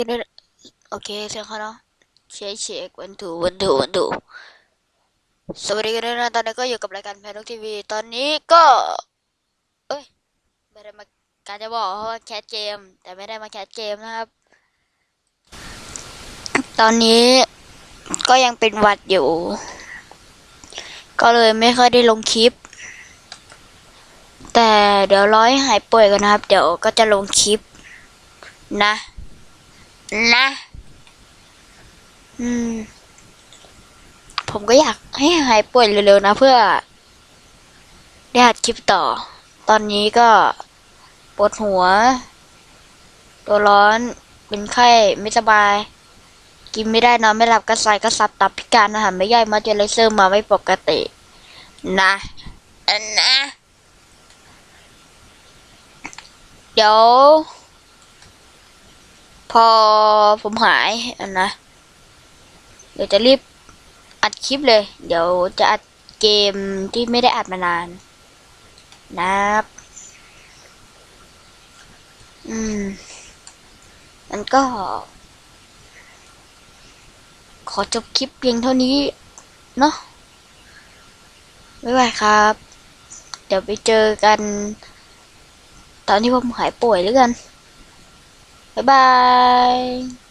โอเคเสียงเขาเนาะเช็คเช็ควันถูวันถูวันถูสวัสดีกันด้วยนะตอนนี้ก็อยู่กับรายการแพนกทีวีตอนนี้ก็ เอ้ยไม่ได้มาการจะบอกว่าแคสเกม แต่ไม่ได้มาแคสเกมนะครับ ตอนนี้ก็ยังเป็นวัดอยู่ ก็เลยไม่ค่อยได้ลงคลิป แต่เดี๋ยวร้อให้หายป่วยก่อนนะครับ เดี๋ยวก็จะลงคลิปนะ นะ อืม ผมก็อยากให้หายป่วยเร็วๆนะเพื่อ ได้อัดคลิปต่อ ตอนนี้ก็ปวดหัว ตัวร้อน เป็นไข้ไม่สบาย กินไม่ได้นอนไม่หลับกระสายกระสับตับพิการอาหารไม่ย่อยมาเจอเลเซอร์มาไม่ปกติ นะอันนะ เดี๋ยว พอผมหายอันนะ เดี๋ยวจะรีบอัดคลิปเลย เดี๋ยวจะอัดเกมที่ไม่ได้อัดมานาน นะครับ อืม มันก็ ขอจบคลิปเพียงเท่านี้ เนาะบ๊ายบายครับ เดี๋ยวไปเจอกัน ตอนที่ผมหายป่วยแล้วกัน บ๊ายบาย